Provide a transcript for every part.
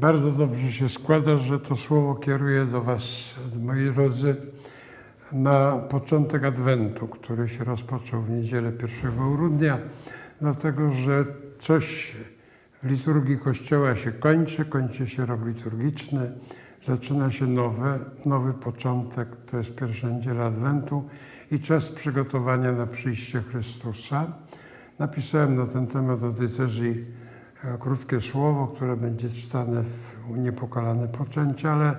Bardzo dobrze się składa, że to słowo kieruję do Was, moi drodzy, na początek Adwentu, który się rozpoczął w niedzielę 1 grudnia, dlatego że coś w liturgii Kościoła się kończy, kończy się rok liturgiczny, zaczyna się nowe, nowy początek, to jest pierwsza niedziela Adwentu i czas przygotowania na przyjście Chrystusa. Napisałem na ten temat do diecezji e, krótkie słowo, które będzie czytane w Niepokalane Poczęcie, ale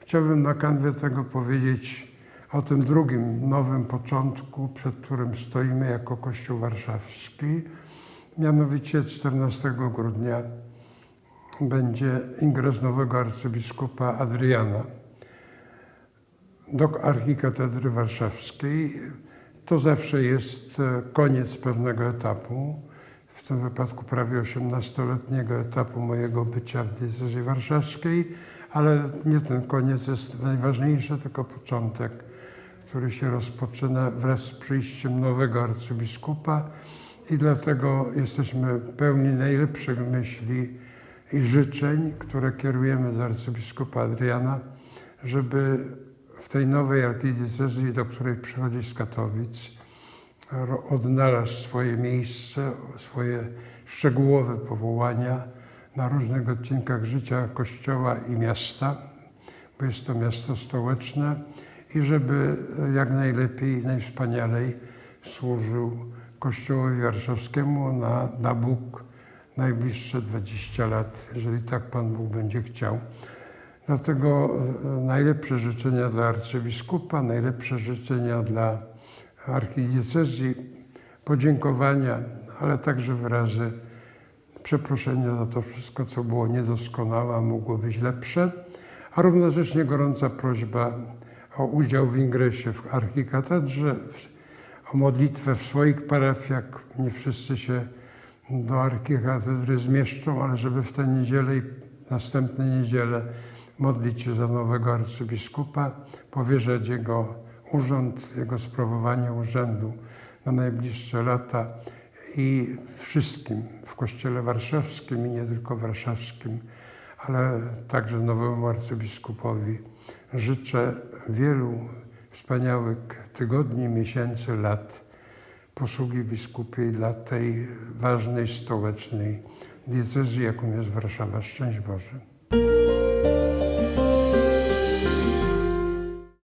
chciałbym na kanwie tego powiedzieć o tym drugim, nowym początku, przed którym stoimy jako Kościół Warszawski. Mianowicie 14 grudnia będzie ingres nowego arcybiskupa Adriana do archikatedry warszawskiej. To zawsze jest e, koniec pewnego etapu, w tym wypadku prawie 18-letniego etapu mojego bycia w diecezji warszawskiej, ale nie ten koniec jest najważniejszy, tylko początek, który się rozpoczyna wraz z przyjściem nowego arcybiskupa i dlatego jesteśmy pełni najlepszych myśli i życzeń, które kierujemy do arcybiskupa Adriana, żeby w tej nowej archidiecezji, do której przychodzi z Katowic, odnalazł swoje miejsce, swoje szczegółowe powołania na różnych odcinkach życia Kościoła i miasta, bo jest to miasto stołeczne i żeby jak najlepiej, najwspanialej służył Kościołowi Warszawskiemu na, na Bóg najbliższe 20 lat, jeżeli tak Pan Bóg będzie chciał. Dlatego e, najlepsze życzenia dla arcybiskupa, najlepsze życzenia dla archidiecezji, podziękowania, ale także wyrazy przeproszenia za to wszystko, co było niedoskonałe, a mogło być lepsze, a równocześnie gorąca prośba o udział w ingresie w archikatedrze, o modlitwę w swoich parafiach. Nie wszyscy się do archikatedry zmieszczą, ale żeby w tę niedzielę i następne niedzielę modlić się za nowego arcybiskupa, powierzać jego urząd, jego sprawowanie urzędu na najbliższe lata i wszystkim w Kościele Warszawskim i nie tylko warszawskim, ale także nowemu arcybiskupowi życzę wielu wspaniałych tygodni, miesięcy, lat posługi biskupiej dla tej ważnej stołecznej diecezji, jaką jest Warszawa. Szczęść Boże.